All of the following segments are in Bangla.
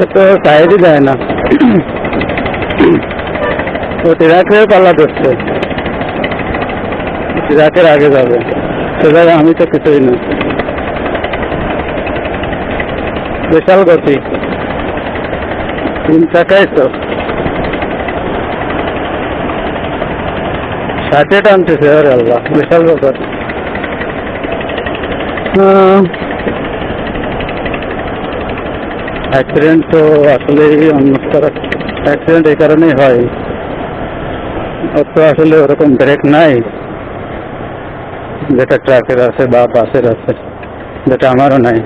এ তো সাইডই যায় না। ও ট্রাকের পাল্লা ধরছে। ট্রাকের আগে যাবে। সে জায়গায় আমি তো কিছুই না। বিশাল গতি। তিন চাকাই তো। ষাটে টানতেছে আরে আল্লাহ, বিশাল ব্যাপার। অ্যাক্সিডেন্ট তো অন্যত্র অ্যাক্সিডেন্ট এই কারণেই হয়। ওর তো আসলে ওরকম ব্রেক নাই, যেটা ট্রাকের আছে বা বাসের আছে, যেটা আমারও নাই।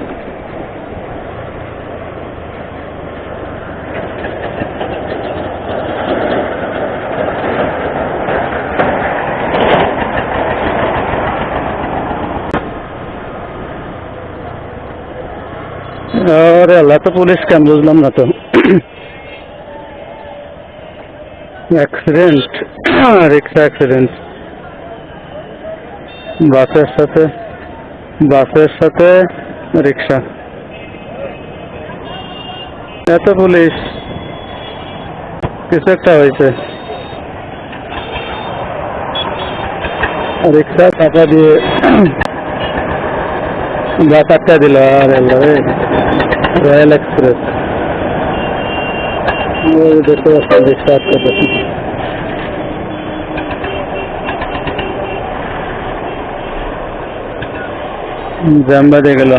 আরে আল্লাহ তো পুলিশ কেন? বুঝলাম না তো। অ্যাক্সিডেন্ট রিক্সা অ্যাক্সিডেন্ট বাসের সাথে বাসের সাথে রিক্সা এত পুলিশ। কিছু একটা হয়েছে। রিক্সা টাকা দিয়ে বাস আটকা দিল আর রয়্যাল এক্সপ্রেস দেখতে রিক্সা আটকা দিচ্ছে। জ্যাম বাজে গেল।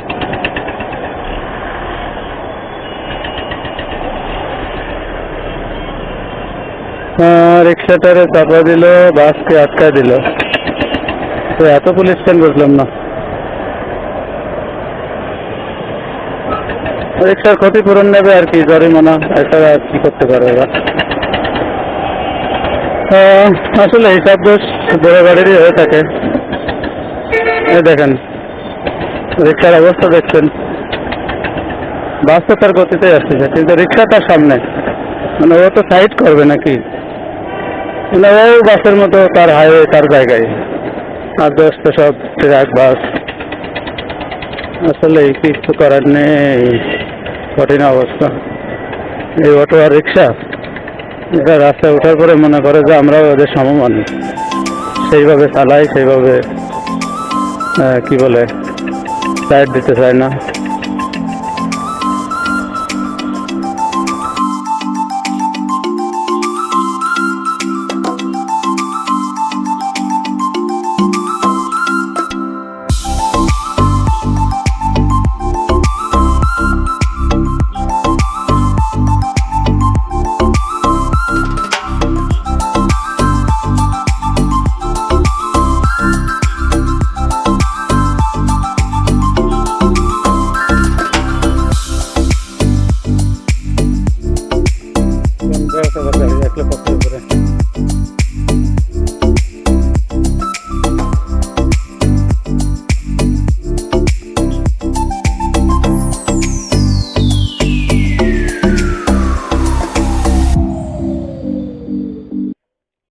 রিক্সাটারে চাপা দিল, বাসকে আটকা দিল। তো এত পুলিশ কেন বুঝলাম না? রিক্সার ক্ষতিপূরণ নেবে আর কি, জরিমানা, এছাড়া কি করতে পারে ওরা আসলে এইসব দোষ বড় গাড়িরই হয়ে থাকে। দেখেন, রিক্সার অবস্থা দেখছেন। বাস তো তার গতিতে আসতেছে, কিন্তু রিক্সা তার সামনে। মানে ও তো সাইড করবে নাকি? মানে ও বাসের মতো তার হাইওয়ে তার জায়গায়। আর দোষ তো সব ট্রাক বাস আসলে কিছু করার নেই। কঠিন অবস্থা। এই অটো আর রিক্সা, এটা রাস্তায় ওঠার পরে মনে করে যে আমরা ওদের সমমান। সেইভাবে চালাই, সেইভাবে কি বলে সাইড দিতে চায় না। этого.